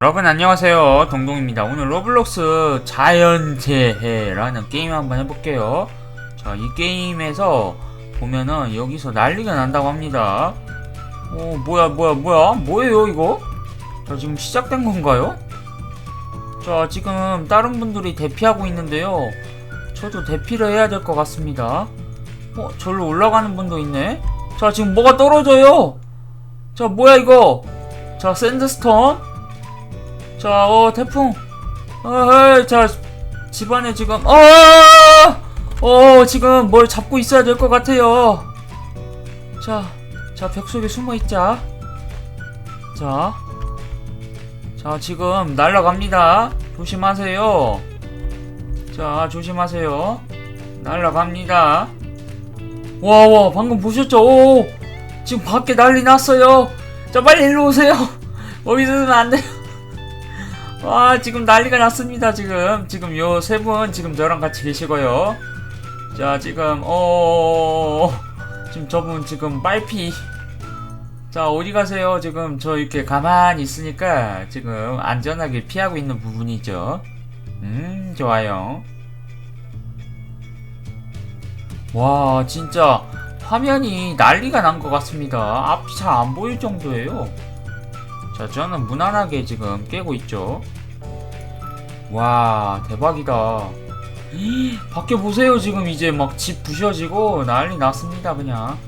여러분 안녕하세요. 동동입니다. 오늘 로블록스 자연재해라는 게임 한번 해볼게요. 자 이 게임에서 보면은 여기서 난리가 난다고 합니다. 어 뭐야 뭐야 뭐야? 뭐예요 이거? 자 지금 시작된 건가요? 자 지금 다른 분들이 대피하고 있는데요. 저도 대피를 해야 될 것 같습니다. 어 절로 올라가는 분도 있네. 자 지금 뭐가 떨어져요? 자 뭐야 이거? 자 샌드스톤 자, 어, 태풍. 어, 어, 자, 집안에 지금, 어, 어, 지금 뭘 잡고 있어야 될 것 같아요. 자, 자, 벽 속에 숨어 있자. 자, 자, 지금 날아갑니다. 조심하세요. 자, 조심하세요. 날아갑니다. 와, 와, 방금 보셨죠? 오, 지금 밖에 난리 났어요. 자, 빨리 일로 오세요. 있으면 안 돼요. 와 지금 난리가 났습니다 지금. 지금 요 세 분 지금 저랑 같이 계시고요. 자 지금 어 지금 저분 지금 빨피. 자 어디 가세요? 지금 저 이렇게 가만히 있으니까 지금 안전하게 피하고 있는 부분이죠. 음 좋아요. 와 진짜 화면이 난리가 난 것 같습니다. 앞이 잘 안 보일 정도예요. 자, 저는 무난하게 지금 깨고 있죠. 와, 대박이다. 이, 밖에 보세요. 지금 이제 막 집 부셔지고 난리 났습니다. 그냥.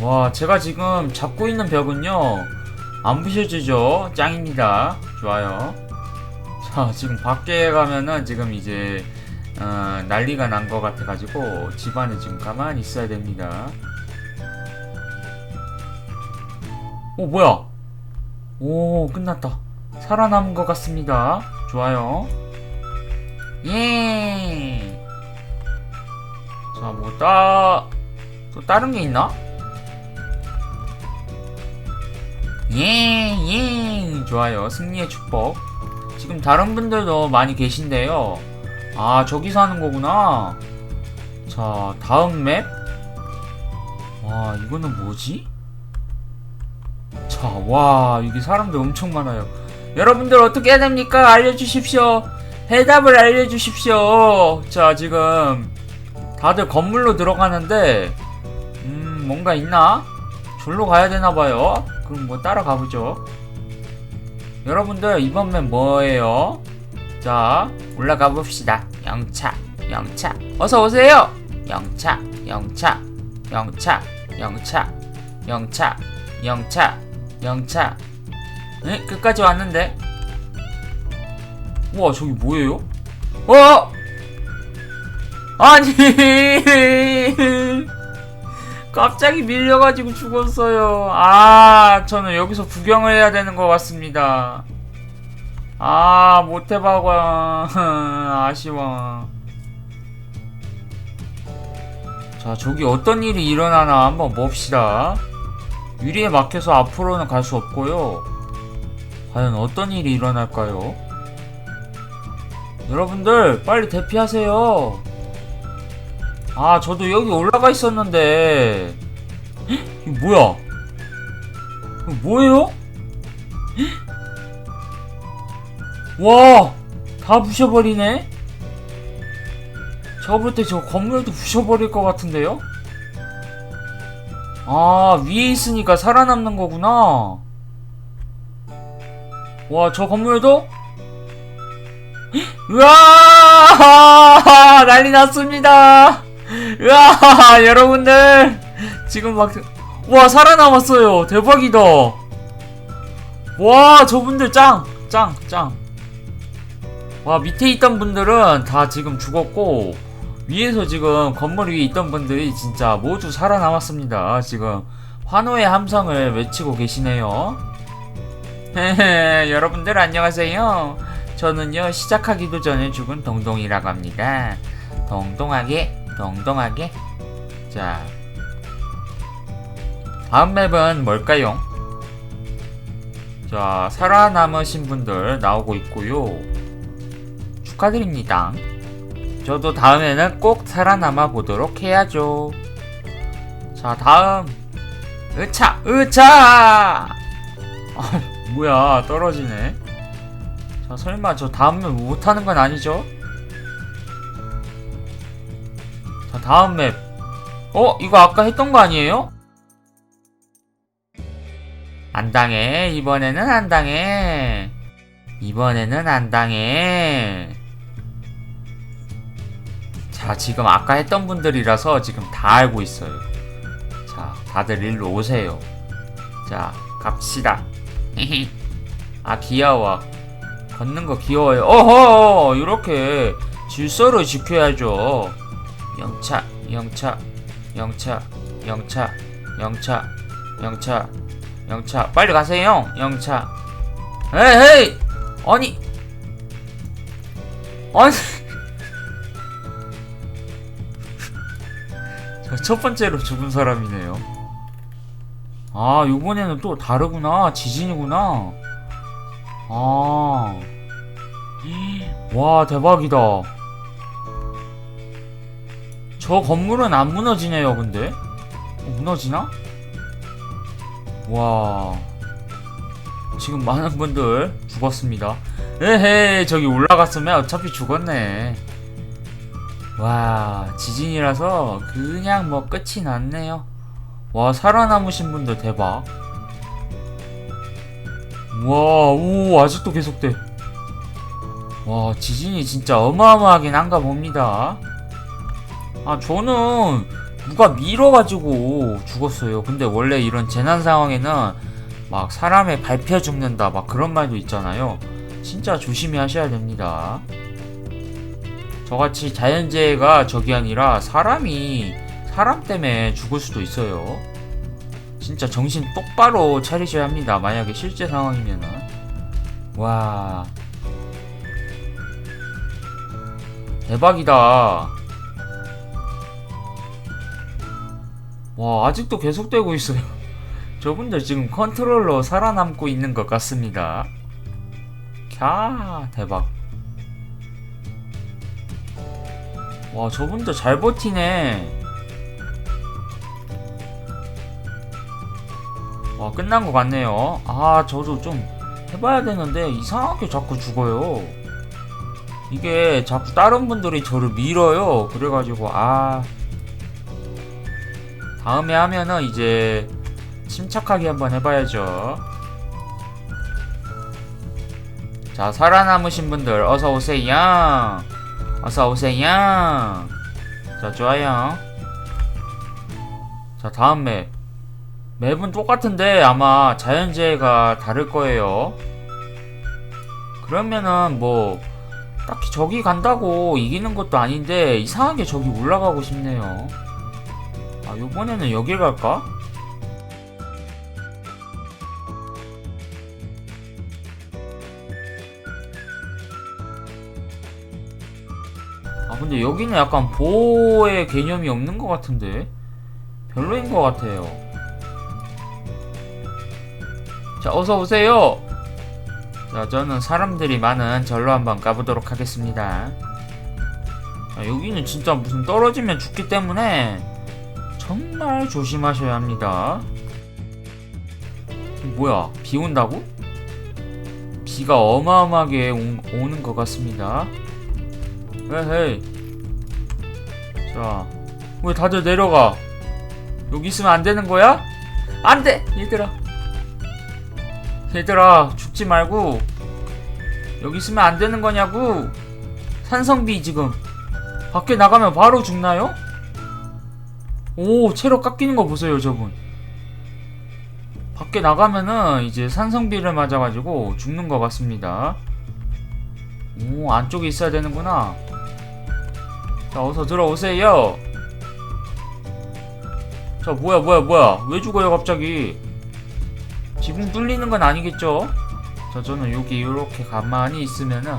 와, 제가 지금 잡고 있는 벽은요. 안 부셔지죠. 짱입니다. 좋아요. 자, 지금 밖에 가면은 지금 이제 어, 난리가 난 것 같아가지고 집안에 지금 가만히 있어야 됩니다. 오, 뭐야? 오, 끝났다. 살아남은 것 같습니다. 좋아요. 예. 자, 뭐, 따, 또 다른 게 있나? 예, 예. 좋아요. 승리의 축복. 지금 다른 분들도 많이 계신데요. 아, 저기서 하는 거구나. 자, 다음 맵. 와, 이거는 뭐지? 자, 와, 여기 사람들 엄청 많아요. 여러분들 어떻게 해야 됩니까? 알려주십시오. 해답을 알려주십시오. 자, 지금 다들 건물로 들어가는데, 음, 뭔가 있나? 졸로 가야 되나봐요. 그럼 뭐 따라가 보죠. 여러분들, 이번 맵 뭐예요? 자, 올라가 봅시다. 영차, 영차. 어서 오세요! 영차, 영차, 영차, 영차, 영차, 영차. 영차 에? 끝까지 왔는데 우와 저기 뭐예요? 어! 아니 갑자기 밀려가지고 죽었어요 아 저는 여기서 구경을 해야 되는 것 같습니다 아 못해봐봐 아쉬워 자 저기 어떤 일이 일어나나 한번 봅시다 유리에 막혀서 앞으로는 갈 수 없고요. 과연 어떤 일이 일어날까요? 여러분들 빨리 대피하세요. 아 저도 여기 올라가 있었는데 헉, 이거 뭐야? 이거 뭐예요? 와, 다 부셔버리네. 저볼때 저 건물도 부셔버릴 것 같은데요? 아, 위에 있으니까 살아남는 거구나. 와, 저 건물도? 으아! 난리 났습니다! 으아! 여러분들! 지금 막, 와, 살아남았어요. 대박이다. 와, 저분들 짱! 짱! 짱! 와, 밑에 있던 분들은 다 지금 죽었고, 위에서 지금 건물 위에 있던 분들이 진짜 모두 살아남았습니다. 지금 환호의 함성을 외치고 계시네요. 헤헤, 여러분들 안녕하세요. 저는요, 시작하기도 전에 죽은 동동이라고 합니다. 동동하게, 동동하게. 자, 다음 맵은 뭘까요? 자, 살아남으신 분들 나오고 있고요. 축하드립니다. 저도 다음에는 꼭 살아남아 보도록 해야죠. 자, 다음. 으차! 으차! 아, 뭐야, 떨어지네. 자, 설마 저 다음 맵 못하는 건 아니죠? 자, 다음 맵. 어? 이거 아까 했던 거 아니에요? 안 당해. 이번에는 안 당해. 이번에는 안 당해. 자, 지금 아까 했던 분들이라서 지금 다 알고 있어요. 자, 다들 일로 오세요. 자, 갑시다. 아, 귀여워. 걷는 거 귀여워요. 어허! 이렇게 질서를 지켜야죠. 영차, 영차, 영차, 영차, 영차, 영차, 영차. 빨리 가세요, 영차. 에이, 에이! 아니! 아니! 저 첫 번째로 죽은 사람이네요. 아, 요번에는 또 다르구나. 지진이구나. 아. 와, 대박이다. 저 건물은 안 무너지네요, 근데. 어, 무너지나? 와. 지금 많은 분들 죽었습니다. 에헤, 저기 올라갔으면 어차피 죽었네. 와, 지진이라서 그냥 뭐 끝이 났네요. 와, 살아남으신 분들 대박. 와, 오, 아직도 계속돼. 와, 지진이 진짜 어마어마하긴 한가 봅니다. 아, 저는 누가 밀어가지고 죽었어요. 근데 원래 이런 재난 상황에는 막 사람에 밟혀 죽는다, 막 그런 말도 있잖아요. 진짜 조심히 하셔야 됩니다. 저같이 자연재해가 적이 아니라 사람이 사람 때문에 죽을 수도 있어요. 진짜 정신 똑바로 차리셔야 합니다. 만약에 실제 상황이면은. 와. 대박이다. 와, 아직도 계속되고 있어요. 저분들 지금 컨트롤러 살아남고 있는 것 같습니다. 캬, 대박. 와, 저분들 잘 버티네. 와, 끝난 것 같네요. 아, 저도 좀 해봐야 되는데, 이상하게 자꾸 죽어요. 이게 자꾸 다른 분들이 저를 밀어요. 그래가지고, 아. 다음에 하면은 이제 침착하게 한번 해봐야죠. 자, 살아남으신 분들, 어서오세요. 어서오세요. 자, 좋아요. 자, 다음 맵. 맵은 똑같은데 아마 자연재해가 다를 거예요. 그러면은 뭐 딱히 저기 간다고 이기는 것도 아닌데 이상하게 저기 올라가고 싶네요. 아 요번에는 여길 갈까? 아 근데 여기는 약간 보호의 개념이 없는 것 같은데 별로인 것 같아요. 자, 어서 오세요. 자, 저는 사람들이 많은 절로 한번 가보도록 하겠습니다. 자, 여기는 진짜 무슨 떨어지면 죽기 때문에 정말 조심하셔야 합니다. 뭐야, 비 온다고? 비가 어마어마하게 오, 오는 것 같습니다. 에헤이. 자, 왜 다들 내려가? 여기 있으면 안 되는 거야? 안 돼! 얘들아. 얘들아 죽지 말고 여기 있으면 안 되는 거냐고. 산성비 지금. 밖에 나가면 바로 죽나요? 오 체력 깎이는 거 보세요 저분. 밖에 나가면은 이제 산성비를 맞아가지고 죽는 것 같습니다. 오 안쪽에 있어야 되는구나. 자 어서 들어오세요. 자 뭐야 뭐야 뭐야? 왜 죽어요 갑자기 지붕 뚫리는 건 아니겠죠? 자, 저는 여기 이렇게 가만히 있으면은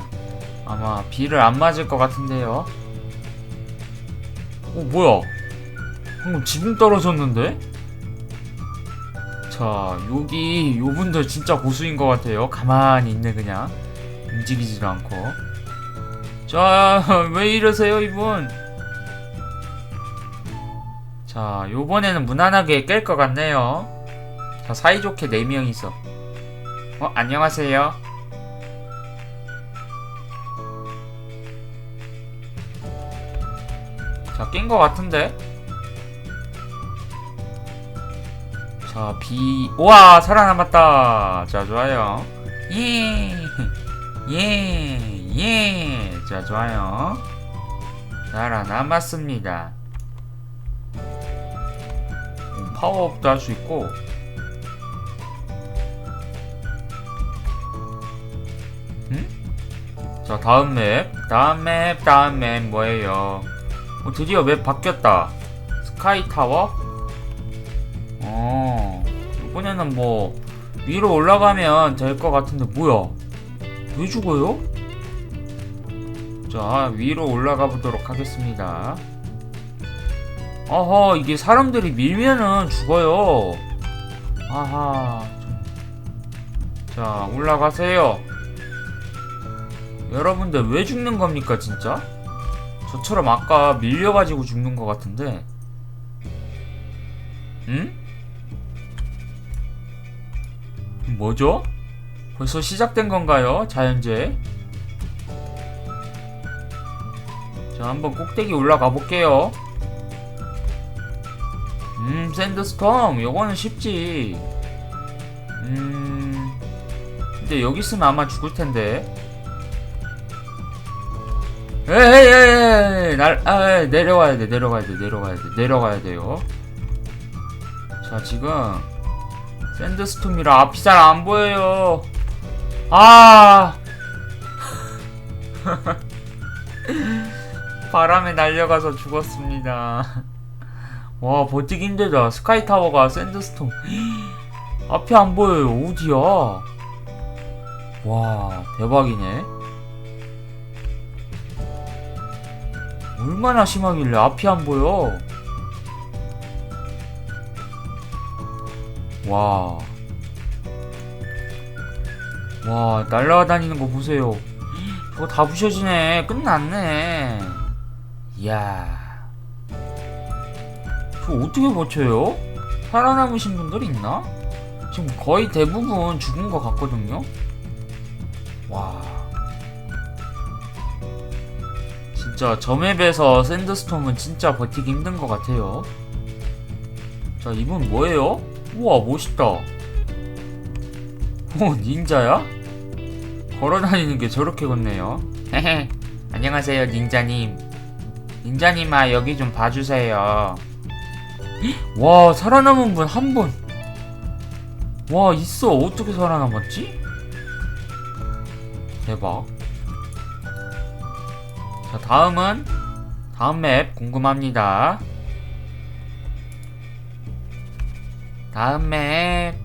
아마 비를 안 맞을 것 같은데요. 어, 뭐야? 방금 지붕 떨어졌는데? 자, 여기 요분들 진짜 고수인 것 같아요. 가만히 있네 그냥 움직이지도 않고. 자, 왜 이러세요 이분? 자, 요번에는 무난하게 깰 것 같네요. 어, 사이좋게 4명이서 어? 안녕하세요 자낀거 같은데 자 비... 우와 살아남았다 자 좋아요 예 예, 예. 자, 좋아요. 살아남았습니다. 음, 파워업도 할 수 있고, 자, 다음 맵. 다음 맵, 다음 맵 뭐예요? 어, 드디어 맵 바뀌었다. 스카이 타워? 어, 이번에는 뭐, 위로 올라가면 될 것 같은데, 뭐야? 왜 죽어요? 자, 위로 올라가 보도록 하겠습니다. 어허, 이게 사람들이 밀면은 죽어요. 아하. 자, 올라가세요. 여러분들 왜 죽는 겁니까, 진짜? 저처럼 아까 밀려가지고 죽는 것 같은데. 응? 뭐죠? 벌써 시작된 건가요? 자연재해? 자, 한번 꼭대기 올라가 볼게요. 음, 샌드스톰. 요거는 쉽지. 음. 근데 여기 있으면 아마 죽을 텐데. 에이, 날, 아, 에이, 내려가야 돼, 내려가야 돼, 내려가야 돼, 내려가야 돼요. 자, 지금, 샌드스톰이라 앞이 잘 안 보여요. 아! 바람에 날려가서 죽었습니다. 와, 버티기 힘들다. 스카이타워가 샌드스톰. 앞이 안 보여요. 어디야? 와, 대박이네. 얼마나 심하길래 앞이 안 보여? 와. 와, 날아다니는 거 보세요. 저거 다 부셔지네. 끝났네. 이야. 저 어떻게 버텨요? 살아남으신 분들 있나? 지금 거의 대부분 죽은 것 같거든요? 와. 저 맵에서 샌드스톰은 진짜 버티기 힘든 것 같아요. 자, 이분 뭐예요? 우와, 멋있다. 오, 닌자야? 걸어다니는 게 저렇게 걷네요. 헤헤, 안녕하세요, 닌자님. 닌자님아, 여기 좀 봐주세요. 와, 살아남은 분 한 분. 와, 있어. 어떻게 살아남았지? 대박. 자, 다음은 다음 맵 궁금합니다. 다음 맵.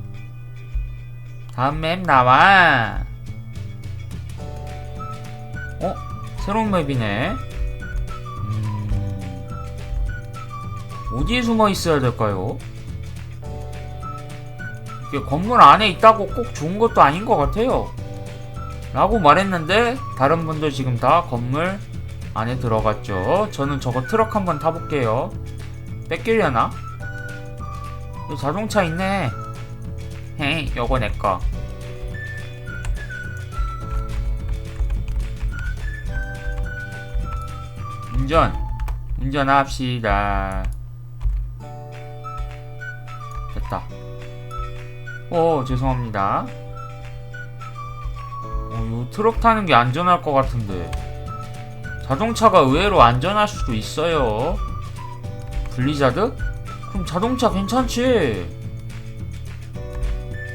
다음 맵 나와. 어? 새로운 맵이네. 음... 어디에 숨어 있어야 될까요? 이게 건물 안에 있다고 꼭 좋은 것도 아닌 것 같아요. 라고 말했는데 다른 분들 지금 다 건물 안에 들어갔죠. 저는 저거 트럭 한번 타볼게요. 뺏기려나? 여기 자동차 있네. 헤이, 요거 내꺼. 운전. 운전합시다. 됐다. 오, 죄송합니다. 어, 요 트럭 타는 게 안전할 것 같은데. 자동차가 의외로 안전할 수도 있어요. 블리자드? 그럼 자동차 괜찮지?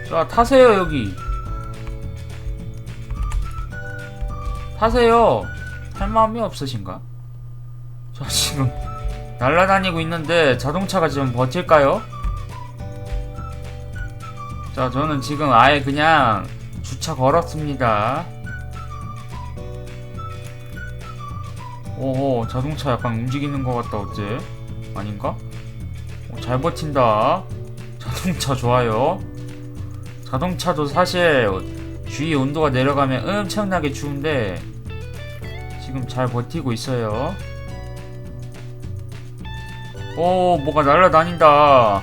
자, 타세요, 여기. 타세요. 탈 마음이 없으신가? 저 지금 날아다니고 있는데 자동차가 지금 버틸까요? 자, 저는 지금 아예 그냥 주차 걸었습니다. 오호, 자동차 약간 움직이는 것 같다, 어째? 아닌가? 오, 잘 버틴다. 자동차 좋아요. 자동차도 사실 주위 온도가 내려가면 엄청나게 추운데 지금 잘 버티고 있어요. 오, 뭐가 날아다닌다.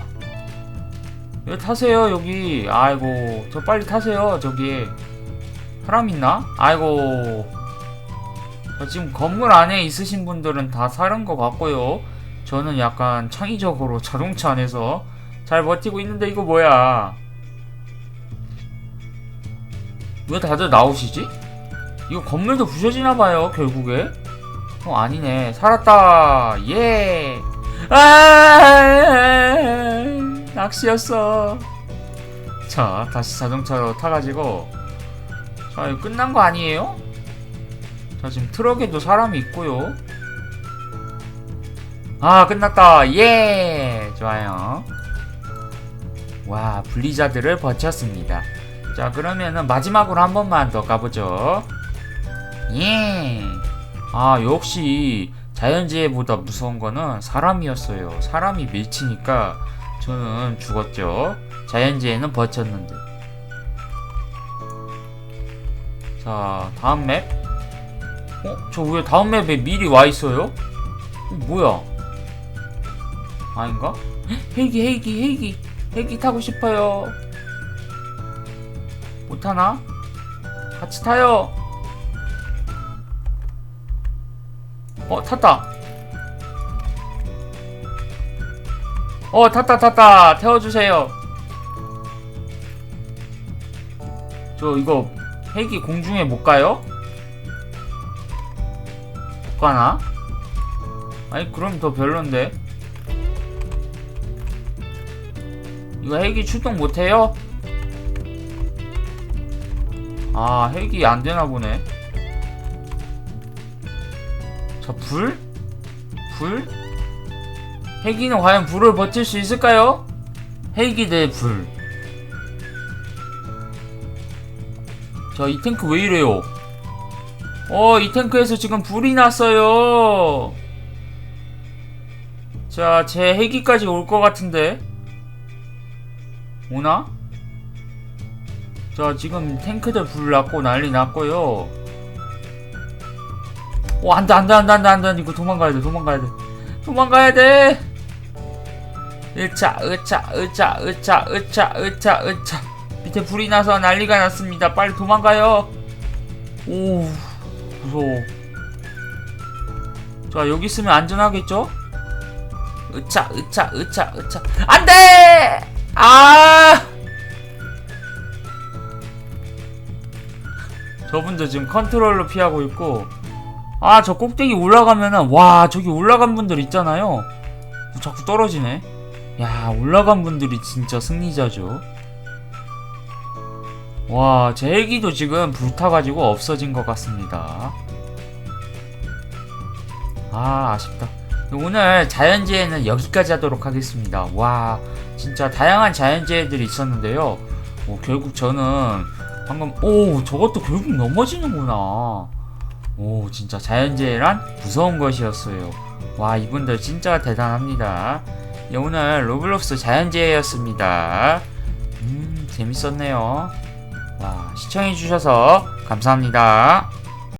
여기 타세요, 여기. 아이고, 저 빨리 타세요, 저기. 사람 있나? 아이고. 저 지금 건물 안에 있으신 분들은 다 사는 것 같고요. 저는 약간 창의적으로 자동차 안에서 잘 버티고 있는데 이거 뭐야? 왜 다들 나오시지? 이거 건물도 부셔지나 봐요 결국에. 어 아니네 살았다 예. 아 낚시였어. 자 다시 자동차로 타가지고 자 이거 끝난 거 아니에요? 자 지금 트럭에도 사람이 있고요. 아 끝났다 예 좋아요. 와 블리자드를 버텼습니다. 자 그러면은 마지막으로 한 번만 더 가보죠. 예. 아 역시 자연재해보다 무서운 거는 사람이었어요. 사람이 밀치니까 저는 죽었죠. 자연재해는 버텼는데. 자 다음 맵. 어? 저 왜 다음 맵에 미리 와 있어요? 어, 뭐야? 아닌가? 헉, 헬기 헬기 헬기 헬기 타고 싶어요. 못 타나? 같이 타요. 어 탔다. 어 탔다 탔다 태워주세요. 저 이거 헬기 공중에 못 가요? 못 가나? 아니 그럼 더 별론데. 이거 헬기 출동 못해요? 아 헬기 안 되나 보네. 자 불? 불? 헬기는 과연 불을 버틸 수 있을까요? 헬기 대 불. 자, 이 탱크 왜 이래요? 어, 이 탱크에서 지금 불이 났어요. 자, 제 헬기까지 올 것 같은데. 오나? 자, 지금 탱크들 불 났고 난리 났고요. 오, 안 돼, 안 돼, 안 돼, 안 돼, 안 돼. 이거 도망가야 돼, 도망가야 돼. 도망가야 돼! 으차, 으차, 으차, 으차, 으차, 으차, 으차. 밑에 불이 나서 난리가 났습니다. 빨리 도망가요. 오, 무서워. 자, 여기 있으면 안전하겠죠? 으차, 으차, 으차, 으차. 안 돼! 아! 저분도 지금 컨트롤로 피하고 있고, 아, 저 꼭대기 올라가면은, 와, 저기 올라간 분들 있잖아요. 자꾸 떨어지네. 야, 올라간 분들이 진짜 승리자죠. 와, 제 헬기도 지금 불타가지고 없어진 것 같습니다. 아, 아쉽다. 오늘 자연재해는 여기까지 하도록 하겠습니다. 와, 진짜 다양한 자연재해들이 있었는데요. 어, 결국 저는 방금, 오, 저것도 결국 넘어지는구나. 오, 진짜 자연재해란 무서운 것이었어요. 와, 이분들 진짜 대단합니다. 예, 오늘 로블록스 자연재해였습니다. 음, 재밌었네요. 와, 시청해주셔서 감사합니다.